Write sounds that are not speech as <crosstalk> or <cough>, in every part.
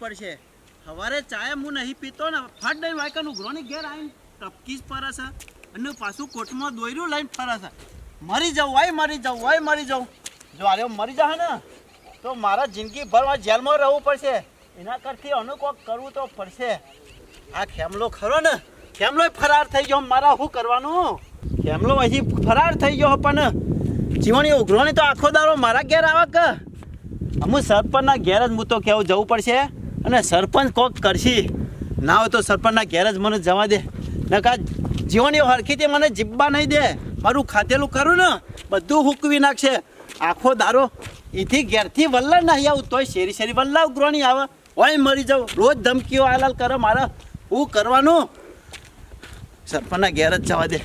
જીવણિયાનું છે. સવારે ચાય હું નહીં પીતો ને, ફટ વાયકા નું ઉઘરોની ઘેર આવીને ટપકી જ ફરે અને પાછું કોટમાં દોર્યું લઈને ફરે છે. મરી જાઉં, વાય મરી જાઉં, વાય મરી જાઉં. જો આરે મરી જાય ને, તો મારા જિંદગી ભરમાં જેલમાં રહેવું પડશે. એના કરતી અનુ કોક કરવું તો પડશે. આ ખેમલો ખરો ને, ખેમલો ફરાર થઈ ગયો, મારા શું કરવાનું? ખેમલો અહીં ફરાર થઈ ગયો પણ જીવણી ઉઘરોની તો આખો દારો મારા ઘેર આવે કે? અમુક સરપંચના ઘેર જ હું તો કહેવું જવું પડશે? અને સરપંચ કોક કરશી. ના હોય તો સરપંચના ઘેર જ મને જવા દે. નકા જીવનની હરખીથી મને જીબ્બા નહીં દે. મારું ખાતેલું કરું ને, બધું હુકવી નાખશે. આખો દારો એથી ઘેરથી વલ્લા નહીં આવું, તોય શેરી શેરી વલ્લા ઉઘરોની આવે. હોય મરી જાઉં. રોજ ધમકીઓ આલાલ કરો મારે. હું કરવાનું? સરપંચના ઘેર જ જવા દે.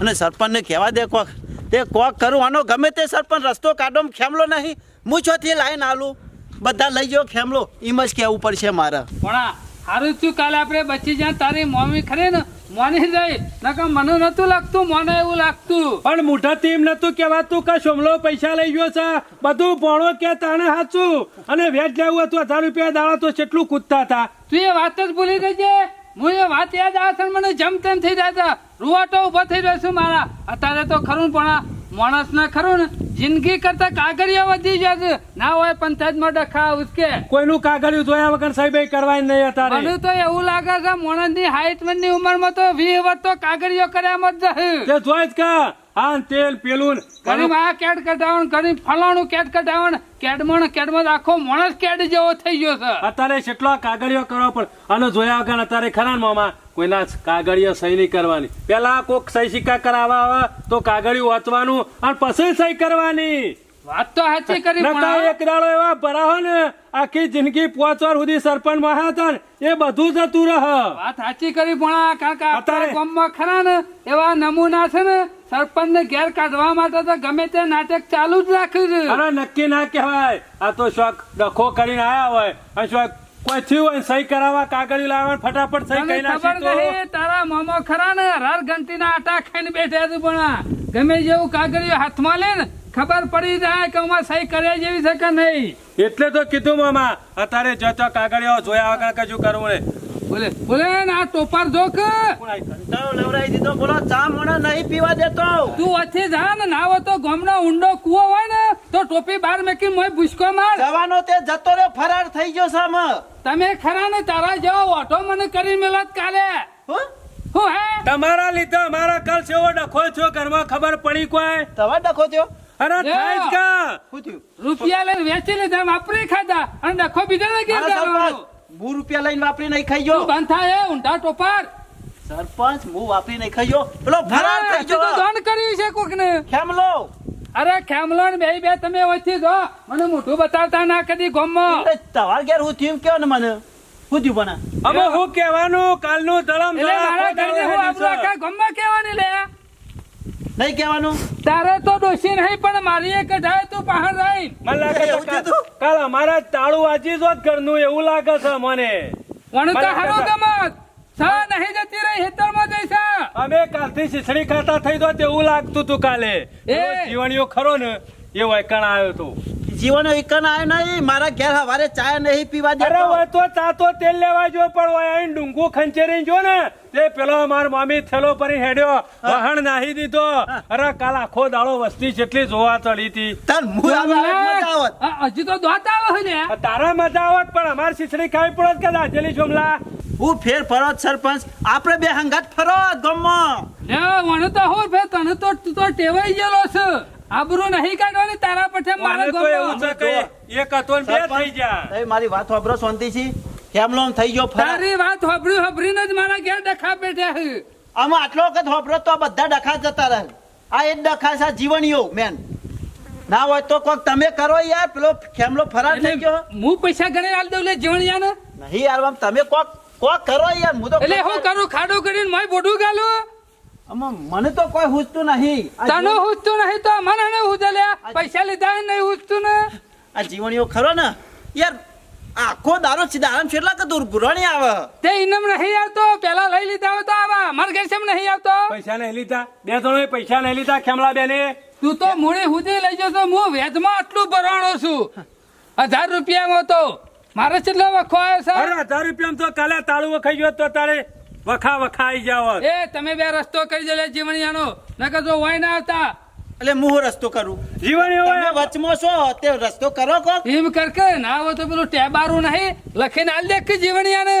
અને સરપંચને કહેવા દે કોક. તે કોક કરું, આનો ગમે તે સરપંચ રસ્તો કાઢો ખેમલો નહીં. હું ચોથી લાઈન આલું. બધા લઈ જાઓ ખેમલો. એમ જ કહેવું પડશે મારે. પણ સારું હારું થયું કાલે આપણે બચી જ્યાં તારી મમ્મી ખરી ને? મોની જઈ નકર મને નતું લાગતું મને એવું લાગતું. પણ મોઢાથી તેમ નતું કહેવાતું કે સોમલો પૈસા લઈ ગયો છે. બધું ભણો કે તાણે સાચું અને વેચ લેવું હતું હજાર રૂપિયા દાડા તો કેટલું કૂદતા હતા. તું એ વાત જ ભૂલી ગઈ છે. હું એ વાત યાદ આવે મને જમતેમ થઈ જાય છે. રૂવાટો ઊભો થઈ રહ્યો છું મારા. અત્યારે તો ખરું પણ માણસ ના ખરું ને? જિંદગી કરતા કાગળિયા વધી જાય છે. ના હોય પંચાયતમાં ડખા ઉસકે. કોઈનું કાગળિયું જોયા વગર સાહેબ કરવા નહીં અત્યારે. મને તો એવું લાગે છે માણસની હાઈટની ઉંમરમાં તો વીસ વર્ષ તો કાગળિયો કર્યા જ જશે તે જોઈ જ કા. હા તેલ પેલું ને. ઘણી આ કેડ કઢાવણ ઘણી ફલાણું કેડ કઢાવણ. કેડમાં ને કેડમાં આખો માણસ કેડ જેવો થઈ ગયો છે. અત્યારે કેટલા કાગળિયો કરવા પણ. અને જોયા વગર અત્યારે ખરા મામા? કોઈના કાગળિયા સહી નહીં કરવાની. પેલા કોક સહી સિક્કા કરાવવા આવે તો કાગળિયું વાંચવાનું અને પછી સહી કરવાની. વાત તો સાચી કરી પણ એક દાડો એવા ભરાવો ને આખી જિંદગી પોચવાર સુધી સરપંચમાં હતા ને એ બધું જતું રહ. વાત સાચી કરી પણ કાકા કારણ કે અત્યારે- ગામમાં ખરા ને એવા નમૂના છે ને સરપંચ ને ઘેર કાઢવા માટે તો ગમે તે નાટક ચાલુ જ રાખ્યું છે. અરે નક્કી ના કહેવાય. આ તો શોખ ડખો કરીને આયા હોય અને શોખ કોઈ થયું હોય સહી કરાવવા કાગળી લાવવા ફટાફટ સહી કરી નાખી તો. નહીં તારા મામો ખરા ને હરાર ઘંટીના આટા ખાઈને બેઠા તું પણ ગમે જેવું કાગળિયું હાથમાં લે ને ખબર પડી જાય કે આમાં સહી કરે જેવી છે કે નહીં. એટલે તો કીધું મામા અત્યારે જતો કાગળિયો જોયા વગર કજુ કરવું ને બોલે બોલે ને આ ટોપાર જોક કંટાળો નવરાઈ દીધો બોલો ચા મોણા નહીં પીવા દેતો. તું વચ્ચે જા ને નાવો તો ગામનો ઊંડો કૂવો હોય ને તો ટોપી બહાર મેકી મોય ભૂસકો માર. જવાનો તે જતો રે ફરાર થઈ ગયો સામ તમે ખરા ને તારા જેવો ઓટો મને કરી મેલત કાલે. હું? હે તમારા લીધે અમારા કલ સેવો ડખો છો ઘરમાં ખબર પડી કોઈ? તવા ડખો થયો? અરે થાય કા? રૂપિયા લઈને વેચી જેમ વાપરી ખાધા. અને ડખો બીજા ને ઘેર મારા હું રૂપિયા લઈને વાપરી નહીં ખાઈ તું ગયો બંધ થાય હે, ઊંધા ટોપાર? સરપંચ હું વાપરી નહીં ખાઈ ગયો. પેલો ફરાર થઈ ગયો. દંડ કરી છે કોકને. ખેમલો. અરે ખેમલો ને બે બે તમે ઓછી જો. મને મોઢું બતાવતા ના કદી ગોમમાં. તમાર ઘેર હું થયું કેવો ને મને? શું થયું બના હવે હું કહેવાનું કાલનું ધરમ એટલે મારા ઘરને હું આપણું આખા ગામમાં કહેવાની લે? નહીં કહેવાનું? તારે તો દોષી નહીં પણ મારી એક કઢાય તું બહાર રહી મને લાગે કાલ- અમારા તાળું વાંચી જો ઘરનું એવું લાગે છે મને. વણતા હારો ગમત. સા નહીં જતી રહી હેતરમાં જઈશા અમે કાલથી શીસડી ખાતા થઈ તો તેવું લાગતું તું કાલે. એ જીવણીઓ ખરો ને એ વૈકણ આવ્યો તો. જીવન વિકન આવ્યો નહીં મારા ઘેર હવારે ચાય નહીં પીવા અરે દેતો હોય તો ચા તો તેલ લેવા જો પણ હોય અહીં ડુંગું ખંચેરી જો ને તે પેલો માર મામી થેલો પરી હેડ્યો વહણ નાહી દીધો. અરે કાલ આખો દાડો વસ્તી જેટલી જોવા ચડી હતી. હજી તો દોત આવે ને? તારા મજા આવત પણ અમાર શીસડી ખાવી પડત કે દાજેલી છોમલા હું ફેર ફરત સરપંચ. આપણે બે હંગાત ફરો ગમમાં લે વણ તો હું ફેર તને તો તું તો ટેવાઈ ગયેલો છે. આબરૂ નહીં કાઢવાની તારા પઠે મારા તો એવું છે કે એક હતો ને બે થઈ ગયા એ મારી વાત વાપરો શાંતિથી કેમલો થઈ ગયો તારી વાત હોભરી હોભરીને જ મારા ઘેર ડખા બેઠા છે આમાં આટલો વખત વાપરો તો બધા ડખા જતા રહે. આ એક ડખા છે આ મેન. ના હોય તો કોક તમે કરો યાર પેલો ખેમલો ફરાર થઈ ગયો. હું પૈસા ઘરે આલ દઉં લે જીવણિયાને? નહીં યાર આમ તમે કોક કોક કરો યાર હું તો એટલે હું કરું ખાડો કરીને માય બોડું ગાલું. મને તો કોઈ હુજતું નહીં. તને હુજતું નહીં તો મને ને હુજે પૈસા લીધા નહીં હુજતું ને? આ જીવણીઓ ખરો ને? યાર આખો દારો સીધા આરામ કેટલા કે દુર્ગુરણી આવે? તે ઇનામ નહીં આવતો. પેલા લઈ લીધા હોય તો આવા. અમારા ઘેર કેમ નહીં આવતો? પૈસા નહીં લીધા. બે ત્રણ પૈસા નહીં લીધા ખેમલા બેને. તું તો મૂળી હુધી લઈ જશો. હું વેદમાં આટલું ભરાણો છું. હજાર રૂપિયામાં તો. મારે કેટલો વખો આવ્યો અરે હજાર રૂપિયામાં તો કાલે તાળું વખાઈ ગયો તો તારે વખા વખા આવી જાવ એ તમે બે રસ્તો કરી દે જીવણિયાનો. નકર જો હોય ના આવતા. એટલે હું રસ્તો કરું? જીવન તમે એવો વચમાં છો તે રસ્તો કરો કો એમ કર કે ના હોય તો પેલું ટેબારું નહીં લખીને આલ દે કે જીવણિયાને.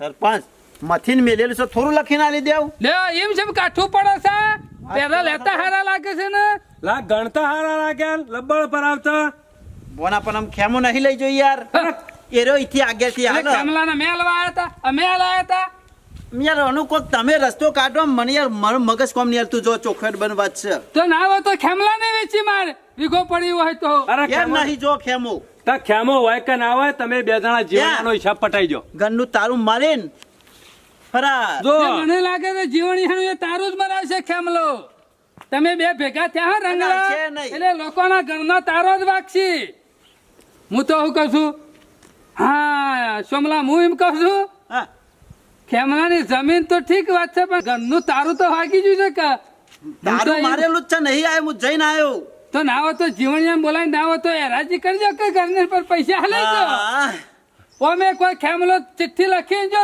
સરપંચ મથીને મેલેલું છે થોડું લખીને આલી દેવ. લે એમ જેમ કાઠું પડે છે. પેલા લેતા હારા લાગે છે ને. લા ગણતા હારા લાગ્યા લબ્બળ પર આવતા. બોના પણ આમ ખેમો નહીં લઈ જોઈએ યાર. એરો અહીંથી આગેથી હાલો. કમલાના મેલવા વાયા હતા. મેલ લાયા હતા. યાર અનુકોક તમે રસ્તો કાઢો મને યાર મારું મગજ કોમ નહીં તું જો ચોખવટ બન વાત છે. તો ના હોય તો ખેમલા ને વેચી માર. વીઘો પડી હોય તો. અરે યાર ખેમો નહીં જો ખેમો. તો ખેમો હોય કે ના હોય તમે બે જણા જીવનનો હિસાબ પટાઈ જો ગનનું તારું મારીને. ફરા જો. મને લાગે છે જીવણિયાનું એ તારું જ મરાવશે ખેમલો. તમે બે ભેગા થયા હો રંગલા. નહીં. એટલે લોકોના ઘરનો તારો જ વાગશી હું તો શું કહું છું હા સોમલા હું એમ કહું છું ખેમલાની જમીન તો ઠીક વાત છે પણ ઘરનું તારું તો વાગી ગયું છે કે? તારું મારેલું જ છે નહીં આવ્યો હું જઈને આવ્યો. તો ના હોય તો જીવણિયા બોલાવી ના હોય તો એરાજી કરજો કે ઘરને પર પૈસા હાલે જો ઓમે કોઈ ખેમલો ચિઠ્ઠી લખી જો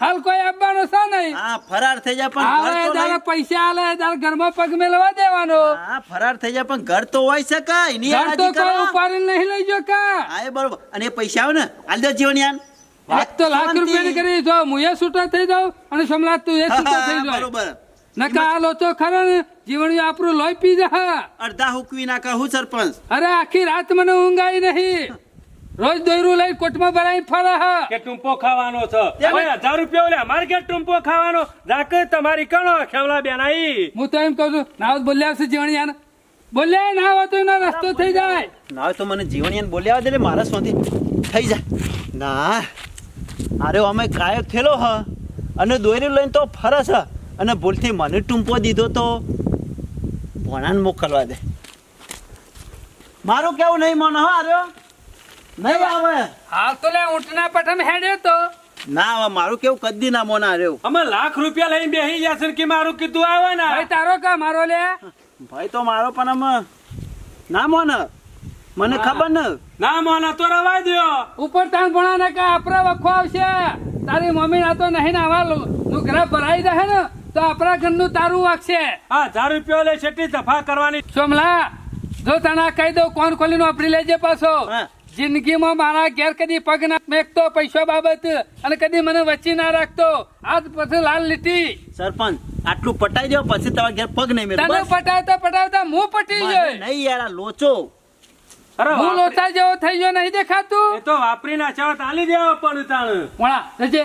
હાલ કોઈ આપવાનો છે નહીં. હા ફરાર થઈ જાય પણ ઘર તો નહીં. પૈસા આલે તારે ઘરમાં પગ મેલવા દેવાનો. હા ફરાર થઈ જાય પણ ઘર તો હોય છે કાંઈ? એની ઘર તો કોઈ ઉપાડી નહીં લઈ જો કા? હા બરોબર. અને પૈસા આવે ને? હાલ દે જીવન યાર વાત તો લાખ રૂપિયાની કરી જો હું એ છૂટા થઈ જાઉં અને સમલાત તું એ છૂટા થઈ <laughs> જાય. બરોબર. નકા આ લોચો ખરો ને જીવણી આપણું લોહી પી જા. અડધા હુકવી નાખા. હું સરપંચ? અરે આખી રાત મને ઊંઘ આવી નહીં. રોજ દોયરું લઈ કોટમાં ભરાઈ ફરે કે ટૂંપો ખાવાનો છે? હજાર રૂપિયા ઓલે અમારે કે ટૂંપો ખાવાનો? જાકે તમારી કણો ખેવલા બેન આઈ હું તો એમ કહું છું નાવ બોલ્યા આવશે જીવણી યાર બોલ્યા ના હોય તો એનો રસ્તો થઈ જાય. ના હોય તો મને જીવન યાર બોલ્યા દે મારા સોથી થઈ જાય. ના. અરે અમે કાયક થયેલો હ. અને દોરી લઈને તો ફરસ હ. અને ભૂલથી મને ટૂંપો દીધો તો. ભણાને મોકલવા દે. મારું કેવું નહીં મને હો આર્યો? નહીં આવે. હાલ તો લે ઊંટના પઠન હેડ્યો તો. ના આવે મારું કેવું કદી ના મોના આર્યો. અમે લાખ રૂપિયા લઈને બેહી ગયા છે કે મારું કીધું આવે ને? ભાઈ તારો કા મારો લે? ભાઈ તો મારો પણ અમે ના મોન. મને ખબર ન. ના મને તો રવા દો ઉપર તાણ ભણા ને કા આપરા વખો આવશે. તારી મમ્મી ના તો નહીં નાવા નુકરા ભરાઈ રહે ને તો આપણા ઘરનું તારું વાગશે. હા તારું રૂપિયા લે છેટલી સફા કરવાની. સોમલા જો તને કહી દઉં કોણ ખોલી આપડી લેજે પાછો. જિંદગી જિંદગીમાં મારા ઘેર કદી પગ ના મેકતો પૈસા બાબત અને કદી મને વચ્ચે ના રાખતો. આજ પછી લાલ લીટી. સરપંચ આટલું પટાઈ દો પછી તમારા ઘેર પગ નહીં મેળ પટાવતા પટાવતા હું પટી જાય નહીં યાર લોચો. હું લોચા જેવો થઈ ગયો નહીં દેખાતું. એ તો વાપરી નાખ્યા તાલી દેવા પણ તાણ વણા રજે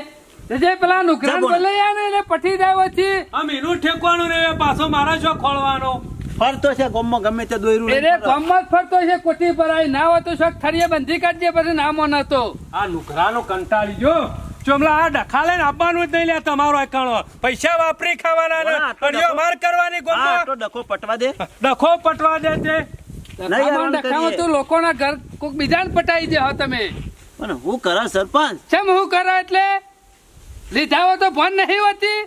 રજે પેલા નુકરાન જબોને. ને એટલે પટી જાય વચ્ચે આમ એનું ઠેકવાનું ને પાછો મારા શું ખોળવાનો. ફરતો છે ગમમાં ગમે તે દોયરું લઈને એને ફરે. ગામમાં જ ફરતો છે કોટી ભરાય ના હોય તો શોખ થરીએ બંધી કાઢજે પછી નામો નતો આ નુકરાનો કંટાળી જો ચોમલા આ ડખાલે લઈને આપવાનું જ નહીં લે તમારો એકાણો પૈસા વાપરી ખાવાના ને. અડિયો માર કરવાની ગોમમાં. ડખો પટવા દે. ડખો પટવા દે તે. તો લોકોના ઘર કોઈક બીજાને પટાઈ દે તમે. પણ હું કરા સરપંચ? કેમ હું કરા એટલે? લીધા હોય તો ફોન નહીં હોતી.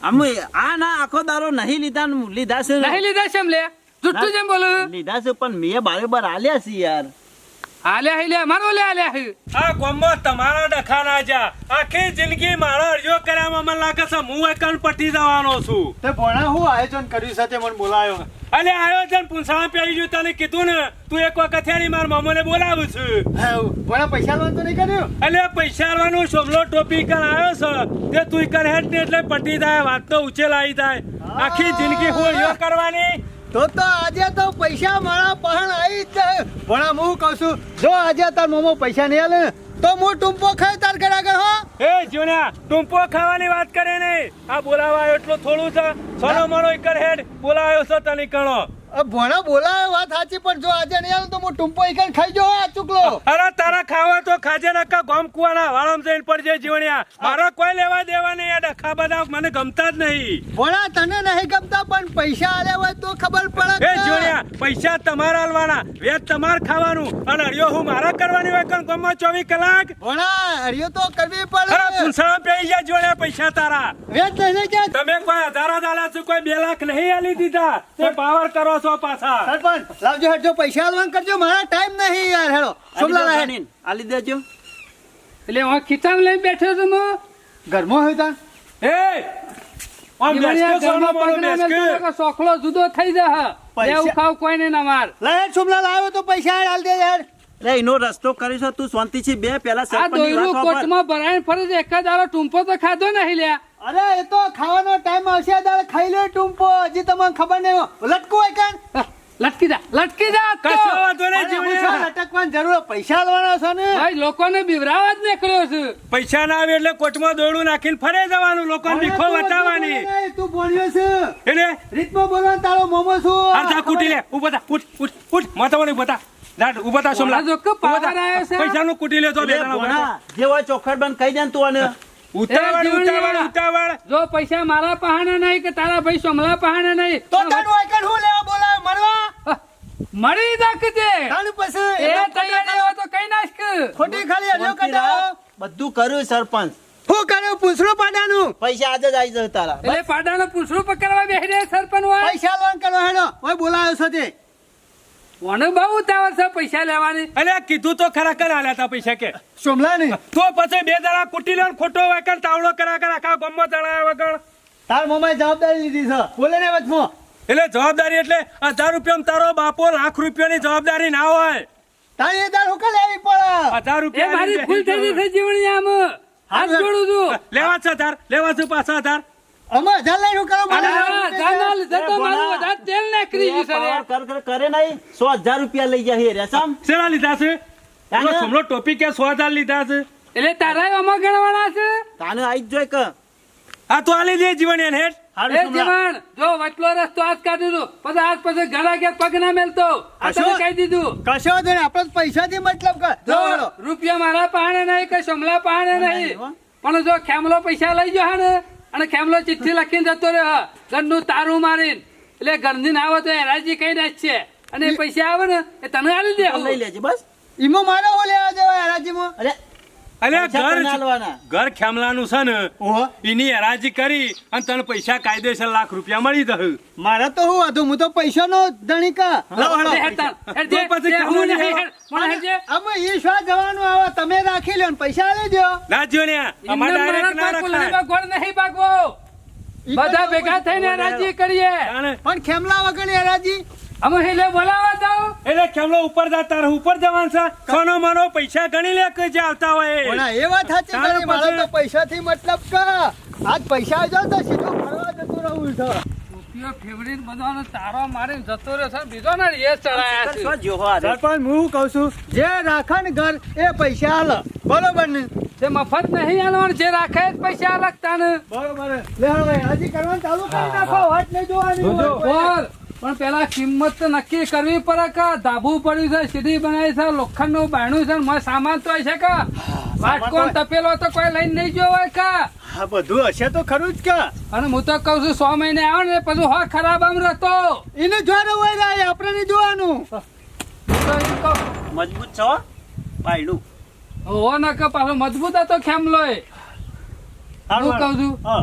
આમ આ ના આખો દારો નહીં લીધા લીધા છે. નહીં લીધા છે એમ લે? જુઠ્ઠું જેમ બોલું લીધા છે પણ મેં બારે બાર આલ્યા છે યાર. હાલ્યા હી લે મારો લે હાલ્યા હી. આ ગોમમાં તમારા ડખાના જા આખી જિંદગી મારો અડિયો કર્યામાં મને લાગે છે હું એકણ પટી જવાનો છું. તે ભણા હું આયોજન કર્યું છે તે મને બોલાયો. અલે આયોજન પૂંછડા પહેરી ગયું તને કીધું ને તું એક વખત હેરી માર મામોને બોલાવું છું. ભણા પૈસા લોન તો નહીં કર્યું? અલે પૈસા શોભલો ટોપી કર આવ્યો છે. તે તું કર હેડ ને એટલે પટી જાય વાત તો ઉછેલ આવી જાય. આખી જિંદગી હું કરવાની? તો તો આજે તો પૈસા મારા પહણ આવી જ પણ ભણા હું કહું છું જો આજે તાર મોમો પૈસા નહીં આલે તો હું ટૂંપો ખાઈ તાર ઘર આગળ હો. એ જુના ટૂંપો ખાવાની વાત કરે નહીં. આ બોલાવા એટલું થોડું છે. સોનો મારો કર હેડ બોલાવ્યો છે તને કણો ભણા બોલાવે વાત સાચી પણ જો આજે નહીં આલે તો હું ટુંપો ઈકન ખાઈ જો આ ચૂકલો. અરે તારા ખાવા તો ખાજે નકા ગોમ કુવાના વાળમ જઈને પડજે જીવણિયા. મારા કોઈ લેવા દેવા નહીં આ ડખા બધા મને ગમતા જ નહીં. ભણા તને નહીં ગમતા પણ પૈસા આલ્યા હોય તો ખબર પડે એ જીવણિયા પૈસા તમારા આલવાના વેચ તમાર ખાવાનું. અને અડિયો હું મારા કરવાની હોય કણ? ગોમમાં ચોવીસ કલાક? ભણા અડિયો તો કરવી અરે પડે પેઈ ગયા જોડ્યા પૈસા તારા. વેત નહીં કે તમે કોઈ હજાર જ આલ્યા છો કોઈ બે લાખ નહીં આલી દીધા. તે પાવર કરો છો પાછા. સરપંચ લાવજો હેડજો પૈસા આલવાન કરજો મારા ટાઈમ નહીં યાર હેડો. આલી સોમલા ગણીને. આલી દેજો. એટલે હું ખીચામાં લઈને બેઠો છું હું? ઘરમાં હોય તા. એ જીવણિયા બેસકે સોનો ના બેસકે. સોખલો જુદો થઈ જાય પૈસા- ખાવ કોઈ નહીં ના માર. લે સુમલા લાવ્યો તો પૈસા હાલ દે યાર એટલે એનો રસ્તો કરીશું તું શાંતિથી બે પેલા આ દોયરું. કોટમાં ભરાઈને ફરે છે એક જ દાડો ટૂંપો તો ખાધો નહીં લ્યા. અરે એ તો ખાવાનો ટાઈમ આવશે દાળ ખાઈ લે ટૂંપો. હજી તમને ખબર નહીં લટકો હોય કાન. લટકી જા લટકી જા કશો વાંધો નહીં, જીવણિયા. લટકવાની જરૂર પૈસા લેવાના છે ને? ભાઈ લોકોને બિવરાવા જ નીકળ્યો છું. પૈસા ના આવે એટલે કોટમાં દોડું નાખીને ફરે જવાનું. લોકોને દીખો બતાવવાની તું બોલ્યો છે. એટલે? રીતમાં બોલવાનું તારો મોમો શું અડધા કૂટી લે. ઊભા થા ઉઠ ઉઠ ઉઠ માથામાં ઊભા દાટ ઊભા થા સોમલા જોકે પાવર આવ્યો છે. પૈસાનું કૂટી લેજો બે જણા ઊભા થા. ભોણા, જે હોય ચોખડ બંધ કહી દે તું અને ઉતાવળ ઉતાવળ ઉતાવળ. જો પૈસા મારા પહાણે નહીં કે તારા ભાઈ સોમલા પહાણે નહીં તો તને વાયકણ હું લેવા બોલાવે? મરવા મળી રાખજે તાણ પછી એ તૈયારી હોય તો કઈ નાખ ખોટી ખાલી હલ્યો બધું કર્યું સરપંચ. હું કર્યું? પૂછડું પાડાનું. પૈસા આજે જ આવી જશે તારા. એટલે પાડાનો પૂછડું પકડવા બેસી રહ્યા સરપંચ હોય. પૈસા લોન કરો હેડો. ઓય બોલાયો છો તે. મને બહુ ઉતાવળ છે પૈસા લેવાની. અલે કીધું તો ખરા કર આલ્યા તા પૈસા કે. સોમલા ને? તો પછી બે જણા કુટી લે ખોટો વાકર તાવડો કરા કર આખા ગામમાં જણાવ્યા વગર. તાર મમ્માએ જવાબદારી લીધી છે. બોલે ને વચમાં. એટલે જવાબદારી એટલે હજાર રૂપિયામાં તારો બાપો લાખ રૂપિયાની જવાબદારી ના હોય. તારી એ તાર હું કાલે આવી પડે. હજાર રૂપિયા મારી ભૂલ થઈ ગઈ છે જીવણિયામાં. હાથ જોડું છું લેવા છે તાર લેવા છે પાછા તાર અમે હજાર કરો તો તેલ નાખી કર કર કરે નહીં. સો હજાર રૂપિયા લઈ જાય રેશમ. શેના લીધા છે? તાને? ટોપી કે સો હજાર લીધા છે? એટલે તારા આમાં ગણવાના છે? તાને આવી જ જોઈ કે. આ તો આલી દે જીવન એને હેઠ એ જીવણ જો વચલો રસ્તો આજ કાઢી દઉં પછી આજ પછી ઘણા ઘેર પગ ના મેલતો. આ કહી દીધું. કશો વાંધો આપણે પૈસા પૈસાથી મતલબ જો રૂપિયા મારા પાણે નહીં કે સમલા પાણે નહીં. પણ જો ખેમલો પૈસા લઈ જો હા ને અને ખેમલો ચિઠ્ઠી લખીને જતો રહ્યો ઘરનું તારું મારીને. એટલે ઘરની ના આવે તો એરાજી કઈ દે છે. અને પૈસા આવે ને એ તને આલી દે લઈ લેજે બસ. ઈમો મારે ઓલે લેવા એરાજીમાં અરે અલે ઘર ઘર ખેમલાનું છે ને એની હરાજી કરી અને તને પૈસા કાયદેસર લાખ રૂપિયા મળી જશે મારે તો હું હતું? હું તો પૈસાનો ધણી કા લાવો હેડો. લે, હેડ તાર, હેડ જે, તો પછી જે, હું ખેમલો નહીં, લેવા. હેડ, મને હેડ જે. અમે ઈ શ્વા જવાનું આવે? તમે રાખી લ્યો પૈસા લેજો દો લાજ્યો ને અમારે ડાયરેક્ટ ના રખાય. ગોળ નહીં ભાગવો. બધા ભેગા થઈને હરાજી કરીએ. પણ ખેમલા વગરની હરાજી અમે હેલે બોલાવા જાઓ. એટલે કેમલો ઉપર જા તારે ઉપર જવાનું છે? સોનો માનો પૈસા ગણી લે કે જે આવતા હોય એ. પણ એ વાત સાચી તારે મારે તો પૈસાથી મતલબ કે? આજ પૈસા આવજો તો સીધો ફરવા જતો રહું છો. ટોપીઓ ફેવરિટ બધાનો તારો મારીને જતો રહ્યો છે. બીજો ને એ ચડાયા છે. શું જોહો આ સરપંચ હું કહું છું? જે રાખે ને ઘર એ પૈસા હાલ. બરોબર ને? તે મફત નહીં આલવાનું જે રાખે જ પૈસા લગતા ને. બરોબર. લે હવે હજી કરવાનું ચાલુ કરી નાખો વાત નહીં જોવાની બોલ. પણ પેલા કિંમત તો નક્કી કરવી પડે કે? ધાબુ પડ્યું છે સીધી બનાવી છે લોખંડનું બાયણું છે ને સામાન તો છે કે? વાટકો તપેલો તો કોઈ લઈને નહીં જોવો હોય કા? આ બધું હશે તો ખરું જ કે. અને હું તો કઉ છું સો મહિને આવે ને પછી હો ખરાબ આમ રહેતો. એને જોવાનું હોય ને આપણે નહીં જોવાનું. હું મજબૂત છો બાયણું. હો ન કે પાછો મજબૂત હતો ખેમલો એ હું કહું છું. હા.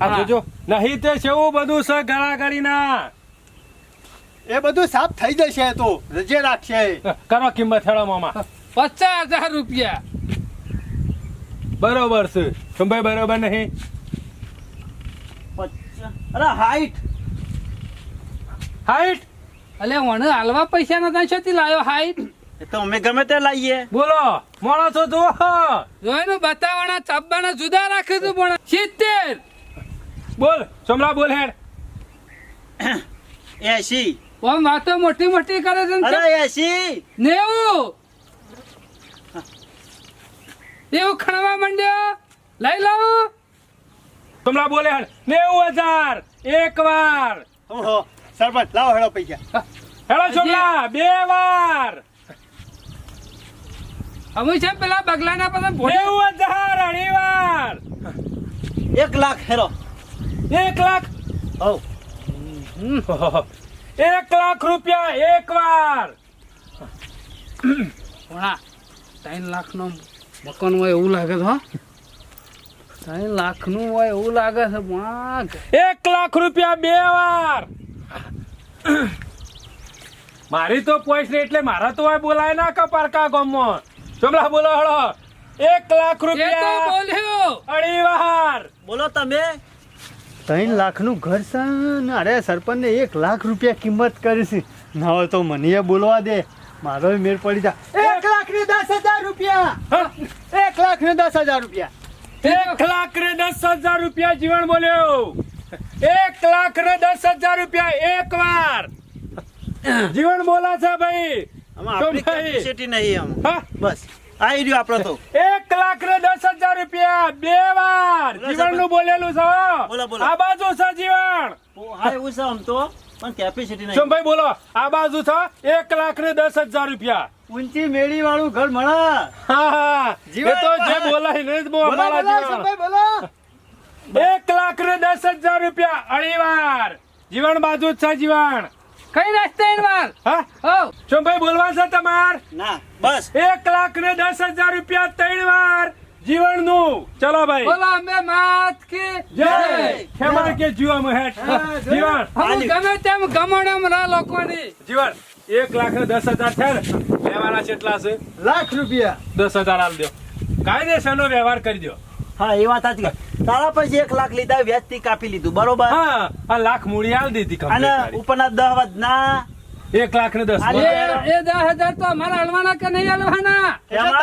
આ જોજો. નહીં તે સેવું બધું છે ગળાગળી ના એ બધું સાફ થઈ જશે તો રજે રાખશે. કરો કિંમત હેડો મામા પચાસ હજાર રૂપિયા. બરોબર છે. સંભાઈ બરોબર નહીં? અરે હાઈટ હાઈટ અલે મને હાલવા પૈસા નતા છતી લાયો હાઈટ એ તો અમે ગમે તે લાવીએ બોલો માણસો જુઓ જોઈને બતાવવાના ચાબવાના જુદા રાખે તું પણ. સિત્તેર. બોલ સમરા બોલ હેડ. એસી. ઓમ વાતો મોટી મોટી કરે છે ને અરે એસી નેવું એવું? ખણવા માંડ્યો? લઈ લઉં તમને બોલે હેડ નેવું હજાર. એક વાર. ઓહો સરપંચ લાવો હેડો પૈસા. હેડો છોકરા બે વાર. અમે છે પેલા બગલાના પાસે ભોળી નેવું હજાર અઢી વાર. એક લાખ હેરો. એક લાખ. હવ. એક લાખ રૂપિયા એક વાર ભોળા ત્રણ લાખનો મકાન હોય એવું લાગે છે હો. ત્રણ લાખનું હોય એવું લાગે છે ભણા એક લાખ રૂપિયા બે વાર. મારી તો પોઈન્ટ એટલે મારા તો બોલાય ના કપારકા ગામમાં. ચોમલા બોલો હળો. એક લાખ રૂપિયા બોલ્યો. અઢી વાર. બોલો તમે. ત્રણ લાખનું ઘર છે ને અરે સરપંચને એક લાખ રૂપિયા કિંમત કરી છે. ના હોય તો મને એ બોલવા દે. મારો મેળ પડી જા એક લાખ ને દસ હજાર રૂપિયા. હા? એક લાખ ને દસ હજાર રૂપિયા. એક લાખ ને દસ હજાર રૂપિયા જીવન બોલ્યો. એક લાખ ને દસ હજાર રૂપિયા એક વાર. <coughs> જીવન બોલા છે ભાઈ. આમાં આપણી કેપેસિટી નહીં આમ હા? બસ. આવી રહ્યો આપણે તો. એક લાખ ને દસ હજાર રૂપિયા. બે વાર. જીવનનું બોલેલું છે. આ બાજુ છે જીવન. હા એવું છે આમ તો? પણ કેપેસિટી નહીં. ભાઈ બોલો. આ બાજુ છે એક લાખ ને દસ હજાર રૂપિયા. ઊંચી મેળી વાળું ઘર મળે. હા હા. જીવન તો જે બોલો. બોલાય ને જ બોલો. એક લાખ ને દસ હજાર રૂપિયા. અઢી વાર. જીવન બાજુ જ છે જીવન. કઈ રસ્તે ઈન હા? ઓ ભાઈ બોલવા છે તમાર? ના બસ. 1 લાખ ને દસ હજાર રૂપિયા ત્રણ વાર જીવનનું ચલો ભાઈ. બોલો અમે માત કે જય. ખેમર કે જીવા હેટ જીવન હું ગમે તેમ ગમણમ રા લોકોની. જીવન એક લાખ ને દસ હજાર છે ને? લેવાના કેટલા છે? લાખ રૂપિયા. દસ હજાર આલ દો. કાયદેસર નો વ્યવહાર કરી દો. હા એ વાત સાચી. તારા પછી એક લાખ લીધા વ્યાજથી કાપી લીધું બરોબર? હા લાખ મૂડી આલ દીધી અને ઉપરના દહ વધ ના એક લાખ ને દસ. એ દસ હજાર તો અમારે હલવાના કે નહીં હલવાના? પણ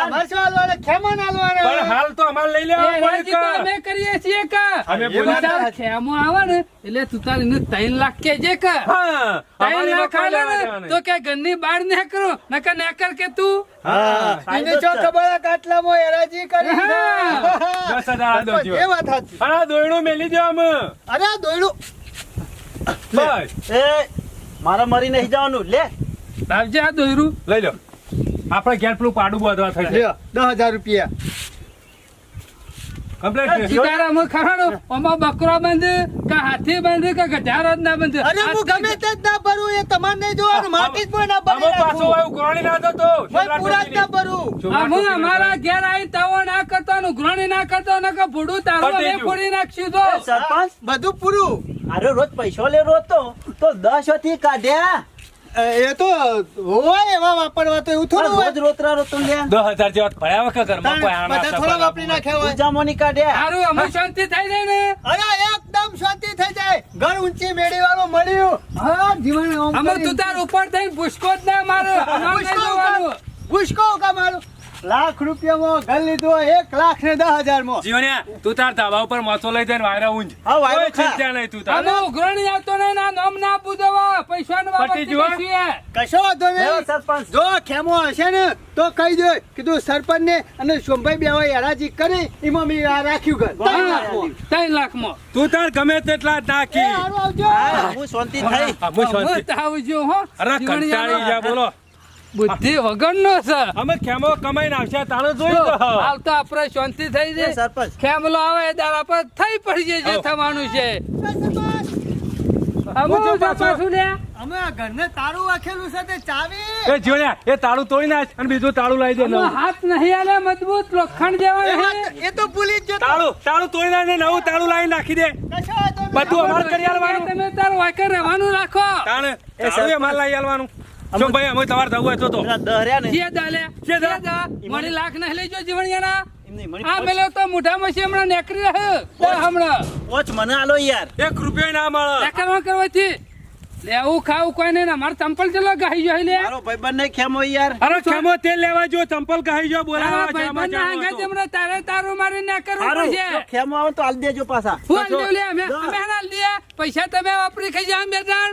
હાલ તો અમારે લઈ લેવા અમે કરીએ છીએ કે ખેમો આવે ને એટલે તું તારી ને ત્રણ લાખ કે જે કે ત્રણ લાખ નોકરી ને તો કે ઘરની બહાર ને કરો નકર નેકર કે તું. એને જો. ખબર આ મો એરાજી કરી હા. દસ હજાર એ વાત સાચી. અને આ દોયણું મેલી દો અમે અરે આ દોયડું બસ. એ મારે મરી નહીં જવાનું. લે. લાવજે આ દોયરું. લઈ લો. આપણે ઘેર પેલું પાડું બાંધવા થઈ જાય દસ હજાર રૂપિયા. કમ્પ્લેટ સીતારામ ખરાડો આમાં બકરો બંધ કે હાથી બંધ કે ગધારો ના બંધ? અરે હું ગમે તે ના ભરું એ તમારે નહીં જોવાનું. માટી જ ના ભરી અમે પાછો રાખું. આવ્યું ના જતો ભાઈ પૂરા જ ના ભરું. અમે અમારા ઘેર આવી તવો ના કરતો ને ઉઘરાણી ના કરતો ને કે ભૂડું તારો અમે ફોડી નાખશું તો. સરપંચ બધું પૂરું. અરે રોજ પૈસો લે રોજ તો તો દસથી કાઢ્યા. એ તો હોય એવા વાપરવા તો એવું થોડું રોજ રોતરા રોતો લે. દસ જેવા ભર્યા વખત ઘરમાં કોઈ આના બધા થોડા વાપરી નાખ્યા હોય ઉજામોની કાઢ્યા સારું અમે શાંતિ થઈ જાય ને. અરે એકદમ શાંતિ થઈ જાય. ઘર ઊંચી મેળી વાળો મળ્યું. હા જીવન અમે તું તાર ઉપર થઈ ભૂસકો જ ના મારો. અમારે નહીં ભૂસકો જોવાનું. કા- ભૂસકો કા મારું. લાખ રૂપિયામાં ઘર લીધું હોય, એક લાખ ને દસ હજારમાં જીવન્યા તું તાર ધાબા ઉપર મોચો લઈ જાય વાયરા ઊંઝ. હા, વાયરો ચિંતા નહીં તું તાર. અમે ઉઘરાણી આવતો નહીં ના નામ ના પૂછવા પૈસા નું પતી ગયું? કશો વાંધો નહીં. સરપંચ. જો ખેમો હશે ને તો કહી દે કીધું સરપંચ ને અને સોમભાઈ બે હરાજી કરી એમાં મેં રાખ્યું ઘર. ત્રણ લાખ ત્રણ લાખમાં તું તાર ગમે તેટલા નાખી હું શાંતિ થઈ. હું શાંતિ. આવજો હો. અરે કંટાળી જા બોલો. બુદ્ધિ વગર નો છે. અમે ખેમો કમાઈને આવશે? તાણે જોઈ આવતા આપણે શાંતિ થઈ એ જાય. સરપંચ. ખેમલો આવે એ દાડા પર થઈ પડી જાય જે થવાનું છે. સરપંચ, અમુ પૂછો પાછો. પાછું લે? અમે ઘરને તારું વાખેલું છે તે ચાવી. એ તાળું તોડી નાખ અને બીજું તાળું લાવી દે હાથ નહીં આલે મજબૂત લોખંડ જેવા એ તો ભૂલી જ તાળું તાળું તોડી નાખ નવું તાળું લાવી નાખી દે. બધું અમારે કરી આલવાનું. તમે તાર વાયકર રહેવાનું રાખો. તાણે એ તાળું અમારે લાવી આલવાનું. જો ભાઈ અમે તમારે થવું હોય તો તો. પેલા ને. જે દાલે જે દા? જે દા મણી લાખ નહીં લેજો જીવણિયાના. એમની મણી આ મેલો તો મોઢામાં છે હમણાં નેકરી રહે. હમણાં. પોચ મને આલો યાર. એક રૂપિયો ના મળે. નેકરવા કરવાથી. લેવું ખાવું કોઈ નહીં ને. મારે ચંપલ ચલો ગાઈ જો લે. મારો ભાઈબંધ ને ખેમો યાર. અરે ખેમો તે લેવા જો ચંપલ ગાઈ જો તારા બોલાવા ભાઈબંધના જામા હાંગા જામા જમણે તારે તારું મારી ના કરવું તો ખેમો આવે તો આલ દેજો પાછા. હું આલી લે અમે. અમે હાલ દે પૈસા તમે વાપરી ખાઈ જા બે જણ